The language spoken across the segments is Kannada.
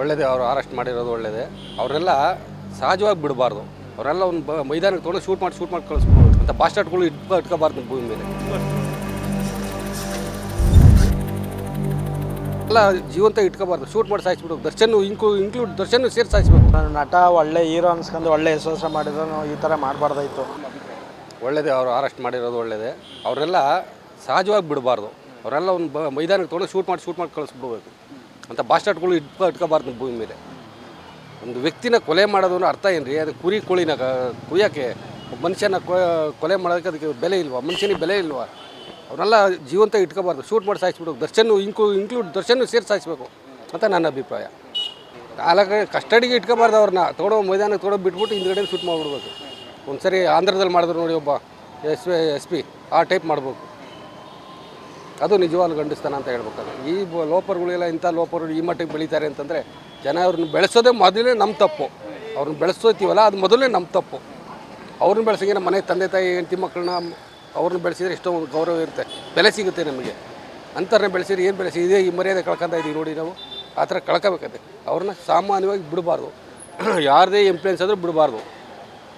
ಒಳ್ಳೇದೇ ಅವರು ಅರೆಸ್ಟ್ ಮಾಡಿರೋದು ಒಳ್ಳೇದೇ. ಅವರೆಲ್ಲ ಸಹಜವಾಗಿ ಬಿಡಬಾರ್ದು. ಅವರೆಲ್ಲ ಒಂದು ಬ ಮೈದಾನಕ್ಕೆ ತೊಗೊಂಡು ಶೂಟ್ ಮಾಡಿ ಶೂಟ್ ಮಾಡಿ ಕಳಿಸ್ಬೋದು ಅಂತ ಬಾಸ್ಟಾಟ್ಗಳು ಇಟ್ಕೊ ಇಟ್ಕೋಬಾರ್ದು ಭೂಮಿ ಮೇಲೆ. ಎಲ್ಲ ಜೀವಂತ ಇಟ್ಕೋಬಾರ್ದು. ಶೂಟ್ ಮಾಡಿ ಸಾಯಿಸ್ಬಿಡು ದರ್ಶನ್ ಇನ್ಕ್ಲೂ ಇನ್ಕ್ಲೂಡ್ ದರ್ಶನ್ ಸೇರಿ ಸಾಯಿಸ್ಬೇಕು. ನಾನು ನಟ ಒಳ್ಳೆ ಹೀರೋ ಅನ್ಸ್ಕೊಂಡು ಒಳ್ಳೆ ಯಶಸ್ಸ ಮಾಡಿದ್ರು ಈ ಥರ ಮಾಡಬಾರ್ದಾಯ್ತು. ಒಳ್ಳೇದೇ ಅವರು ಅರೆಸ್ಟ್ ಮಾಡಿರೋದು ಒಳ್ಳೇದೇ. ಅವರೆಲ್ಲ ಸಹಜವಾಗಿ ಬಿಡಬಾರ್ದು. ಅವರೆಲ್ಲ ಒಂದು ಬ ಮೈದಾನಕ್ಕೆ ತೊಗೊಂಡು ಶೂಟ್ ಮಾಡಿ ಶೂಟ್ ಮಾಡಿ ಕಳಿಸ್ಬಿಡ್ಬೇಕು. ಅಂತ ಬಾಸ್ಟಾಟ್ಗಳು ಇಟ್ಕೊ ಇಟ್ಕೋಬಾರ್ದು ಭೂಮಿ ಮೇಲೆ. ಒಂದು ವ್ಯಕ್ತಿನ ಕೊಲೆ ಮಾಡೋದು ಅರ್ಥ ಏನು ರೀ? ಅದು ಕುರಿ ಕೋಳಿನ ಕುಯ್ಯೋಕ್ಕೆ ಮನುಷ್ಯನ ಕೊಲೆ ಮಾಡೋದಕ್ಕೆ ಅದಕ್ಕೆ ಬೆಲೆ ಇಲ್ವಾ? ಮನುಷ್ಯನಿಗೆ ಬೆಲೆ ಇಲ್ವಾ? ಅವನ್ನೆಲ್ಲ ಜೀವಂತ ಇಟ್ಕೋಬಾರ್ದು. ಶೂಟ್ ಮಾಡಿ ಸಾಯಿಸ್ಬಿಡ್ಬೇಕು ದರ್ಶನ್ ಇಂಕ್ಲೂ ಇನ್ಕ್ಲೂಡ್ ದರ್ಶನ್ ಸೇರಿ ಸಾಯಿಸ್ಬೇಕು ಅಂತ ನನ್ನ ಅಭಿಪ್ರಾಯ. ಕಾಲಕ್ಕೆ ಕಸ್ಟಡಿಗೆ ಇಟ್ಕೋಬಾರ್ದು ಅವ್ರನ್ನ. ತೊಗೊಡೋ ಮೈದಾನಕ್ಕೆ ತೊಗೊಳೋ ಬಿಟ್ಬಿಟ್ಟು ಹಿಂದ್ಗಡೆ ಶೂಟ್ ಮಾಡಿಬಿಡ್ಬೇಕು. ಒಂದು ಸರಿ ಆಂಧ್ರದಲ್ಲಿ ಮಾಡಿದ್ರು ನೋಡಿ ಒಬ್ಬ ಎಸ್ ಎಸ್ ಪಿ. ಆ ಟೈಪ್ ಮಾಡ್ಬೇಕು. ಅದು ನಿಜವಾಗ್ಲೂ ಗಂಡಿಸ್ತಾನ ಅಂತ ಹೇಳ್ಬೇಕಾದ್ರೆ. ಈ ಲೋಪರ್ಗಳೆಲ್ಲ, ಇಂಥ ಲೋಪರು ಈ ಮಟ್ಟಿಗೆ ಬೆಳೀತಾರೆ ಅಂತಂದರೆ ಜನ ಅವ್ರನ್ನ ಬೆಳೆಸೋದೇ ಮೊದಲೇ ನಮ್ಮ ತಪ್ಪು. ಅವ್ರನ್ನ ಬೆಳೆಸೋತೀವಲ್ಲ ಅದು ಮೊದಲೇ ನಮ್ಮ ತಪ್ಪು. ಅವ್ರನ್ನ ನಮ್ಮ ಮನೆ ತಂದೆ, ತಾಯಿ, ಹೆಂಡತಿ ಮಕ್ಕಳನ್ನ ಅವ್ರನ್ನ ಬೆಳೆಸಿದ್ರೆ ಎಷ್ಟೋ ಒಂದು ಗೌರವ ಇರುತ್ತೆ. ಬೆಲೆ ಸಿಗುತ್ತೆ ನಮಗೆ. ಅಂಥವ್ರನ್ನ ಬೆಳೆಸಿದ್ರೆ ಏನು ಬೆಳೆಸಿ ಇದೇ ಈ ಮರ್ಯಾದೆ ಕಳ್ಕೊಂತ ಇದ್ದೀವಿ ನೋಡಿ ನಾವು. ಆ ಥರ ಕಳ್ಕೊಬೇಕತ್ತೆ ಅವ್ರನ್ನ ಸಾಮಾನ್ಯವಾಗಿ ಬಿಡಬಾರ್ದು. ಯಾರದೇ ಎಂಪ್ಲಿಯನ್ಸ್ ಆದರೂ ಬಿಡಬಾರ್ದು.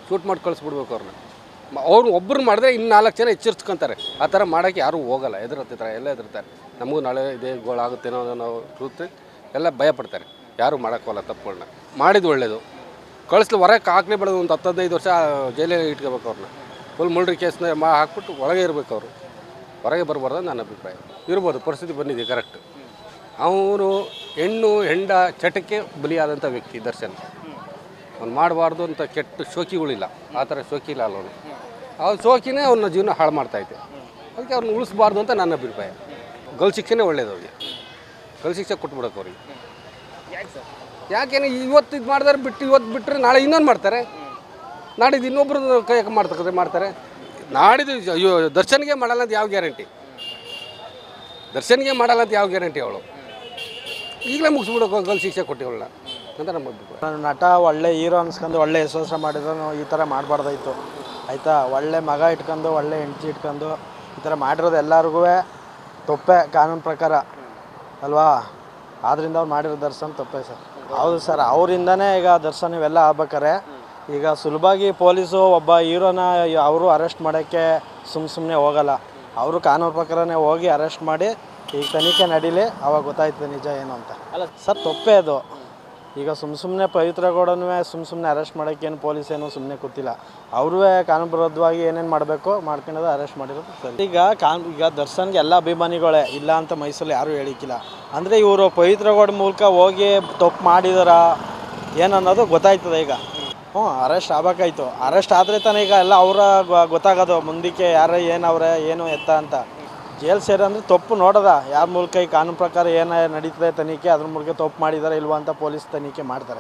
ಶೂಟ್ ಮಾಡಿ ಕಳಿಸ್ಬಿಡ್ಬೇಕು ಅವ್ರನ್ನ. ಅವ್ರು ಒಬ್ಬರು ಮಾಡಿದ್ರೆ ಇನ್ನು ನಾಲ್ಕು ಜನ ಎಚ್ಚರಿಸ್ಕೊಂತಾರೆ. ಆ ಥರ ಮಾಡೋಕ್ಕೆ ಯಾರೂ ಹೋಗಲ್ಲ. ಥರ ಎಲ್ಲ ಎದುರ್ತಾರೆ. ನಮಗೂ ನಾಳೆ ಇದೇ ಗೋಳಾಗುತ್ತೇನೋ ಅನ್ನೋ ನಾವು ಕೂತು ಎಲ್ಲ ಭಯಪಡ್ತಾರೆ. ಯಾರೂ ಮಾಡೋಕ್ಕೋಲ್ಲ ತಪ್ಪುಗಳನ್ನ ಮಾಡಿದ್ದು ಒಳ್ಳೇದು. ಕಳಿಸ್ಲಿ ಹೊರಗೆ ಬೆಳೆದು ಒಂದು ಹತ್ತು ಹದಿನೈದು ವರ್ಷ ಜೈಲಲ್ಲಿ ಇಟ್ಕೋಬೇಕು ಅವ್ರನ್ನ. ಫುಲ್ ಮುಳ್ರಿ ಕೇಸ್ನ ಮಾ ಹಾಕ್ಬಿಟ್ಟು ಒಳಗೆ ಇರಬೇಕು ಅವರು. ಹೊರಗೆ ಬರಬಾರ್ದು ನನ್ನ ಅಭಿಪ್ರಾಯ. ಇರ್ಬೋದು, ಪರಿಸ್ಥಿತಿ ಬಂದಿದೆ ಕರೆಕ್ಟ್ ಅವನು ಹೆಣ್ಣು, ಹೆಂಡ, ಚಟಕ್ಕೆ ಬಲಿಯಾದಂಥ ವ್ಯಕ್ತಿ, ದರ್ಶನ್. ಅವ್ನು ಮಾಡಬಾರ್ದು ಅಂತ ಕೆಟ್ಟ ಶೋಕಿಗಳಿಲ್ಲ. ಆ ಥರ ಶೋಕಿ ಇಲ್ಲ ಅವನು. ಅವ್ನ ಶೋಕಿನೇ ಅವನ ಜೀವನ ಹಾಳು ಮಾಡ್ತಾಯಿದ್ದೆ ಅದಕ್ಕೆ ಅವ್ರನ್ನ ಉಳಿಸ್ಬಾರ್ದು ಅಂತ ನನ್ನ ಅಭಿಪ್ರಾಯ. ಗಲ್ ಶಿಕ್ಷೆನೇ ಒಳ್ಳೇದು ಅವ್ರಿಗೆ. ಗಲ್ ಶಿಕ್ಷೆ ಕೊಟ್ಬಿಡಕ್ಕೆ ಅವ್ರಿಗೆ. ಯಾಕೇನು ಇವತ್ತು ಇದು ಮಾಡಿದ್ರೆ, ಬಿಟ್ಟು ಇವತ್ತು ಬಿಟ್ಟರೆ ನಾಳೆ ಇನ್ನೊಂದು ಮಾಡ್ತಾರೆ. ನಾಡಿದ್ದು ಇನ್ನೊಬ್ರದ್ದು ಕೈಯಾಗ ಮಾಡ್ತಾರೆ ಮಾಡ್ತಾರೆ. ನಾಡಿದ್ದು ಅಯ್ಯೋ, ದರ್ಶನ್ಗೆ ಮಾಡಲ್ಲ ಅಂತ ಯಾವ ಗ್ಯಾರಂಟಿ? ದರ್ಶನ್ಗೆ ಮಾಡಲ್ಲ ಅಂತ ಯಾವ ಗ್ಯಾರಂಟಿ ಅವಳು? ಈಗಲೇ ಮುಗಿಸ್ಬಿಡೋಕೆ ಗಲ್ ಶಿಕ್ಷೆ ಕೊಟ್ಟಿವಳ ಅಂತ ನಮ್ಮ ಅಭಿಪ್ರಾಯ ನಟ ಒಳ್ಳೆ ಹೀರೋ ಅನ್ಸ್ಕೊಂಡು ಒಳ್ಳೆ ಯಶಸ್ಸ ಮಾಡಿದ್ರು ಈ ಥರ ಮಾಡಬಾರ್ದಾಯ್ತು. ಆಯಿತಾ? ಒಳ್ಳೆ ಮಗ ಇಟ್ಕೊಂಡು ಒಳ್ಳೆ ಹೆಂಡತಿ ಇಟ್ಕೊಂಡು ಈ ಥರ ಮಾಡಿರೋದು ಎಲ್ಲರಿಗೂ ತಪ್ಪೆ ಕಾನೂನು ಪ್ರಕಾರ. ಅಲ್ವಾ? ಆದ್ರಿಂದ ಅವ್ರು ಮಾಡಿರೋ ದರ್ಶನ ತಪ್ಪೆ ಸರ್. ಹೌದು ಸರ್ ಅವರಿಂದನೇ ಈಗ ದರ್ಶನ್ ಇವೆಲ್ಲ ಆಗ್ಬೇಕಾರೆ. ಈಗ ಸುಲಭವಾಗಿ ಪೊಲೀಸು ಒಬ್ಬ ಹೀರೋನ ಅವರು ಅರೆಸ್ಟ್ ಮಾಡೋಕ್ಕೆ ಸುಮ್ಮ ಸುಮ್ಮನೆ ಹೋಗಲ್ಲ. ಅವರು ಕಾನೂನು ಪ್ರಕಾರನೇ ಹೋಗಿ ಅರೆಸ್ಟ್ ಮಾಡಿ ಈಗ ತನಿಖೆ ನಡೀಲಿ. ಅವಾಗ ಗೊತ್ತಾಯ್ತದೆ ನಿಜ ಏನು ಅಂತ. ಅಲ್ಲ ಸರ್ ತಪ್ಪೇ ಅದು. ಈಗ ಸುಮ್ಮ ಸುಮ್ಮನೆ ಪವಿತ್ರ ಗೌಡನೂ ಸುಮ್ಮ ಸುಮ್ಮನೆ ಅರೆಸ್ಟ್ ಮಾಡೋಕ್ಕೆ ಏನು ಪೊಲೀಸ್ ಏನು ಸುಮ್ಮನೆ ಕೂತಿಲ್ಲ. ಅವ್ರೂ ಕಾನೂನುಬದ್ಧವಾಗಿ ಏನೇನು ಮಾಡಬೇಕು ಮಾಡ್ಕೊಳ್ಳೋದು ಅರೆಸ್ಟ್ ಮಾಡಿರೋದು ಸರಿ. ಈಗ ಕಾನ್, ಈಗ ದರ್ಶನ್ಗೆ ಎಲ್ಲ ಅಭಿಮಾನಿಗಳೇ ಇಲ್ಲ ಅಂತ ಮೈಸೂರಲ್ಲಿ ಯಾರೂ ಹೇಳಿಕ್ಕಿಲ್ಲ. ಅಂದರೆ ಇವರು ಪವಿತ್ರ ಗೌಡ ಮೂಲಕ ಹೋಗಿ ತಪ್ಪು ಮಾಡಿದಾರ ಏನನ್ನೋದು ಗೊತ್ತಾಯ್ತದೆ ಈಗ. ಹ್ಞೂ ಅರೆಸ್ಟ್ ಆಗಬೇಕಾಯ್ತು. ಅರೆಸ್ಟ್ ಆದರೆ ತಾನೇ ಈಗ ಎಲ್ಲ ಅವರ ಗೊತ್ತಾಗೋದು. ಮುಂದಕ್ಕೆ ಯಾರು ಏನವ್ರೆ ಏನು ಎತ್ತ ಅಂತ. ಜೈಲ್ ಸೇರಿ ಅಂದರೆ ತಪ್ಪು ನೋಡದ. ಯಾರ ಮೂಲಕ ಈ ಕಾನೂನು ಪ್ರಕಾರ ಏನು ನಡೀತದೆ ತನಿಖೆ, ಅದ್ರ ಮೂಲಕ ತಪ್ಪು ಮಾಡಿದ್ದಾರೆ ಇಲ್ವಾ ಅಂತ ಪೊಲೀಸ್ ತನಿಖೆ ಮಾಡ್ತಾರೆ.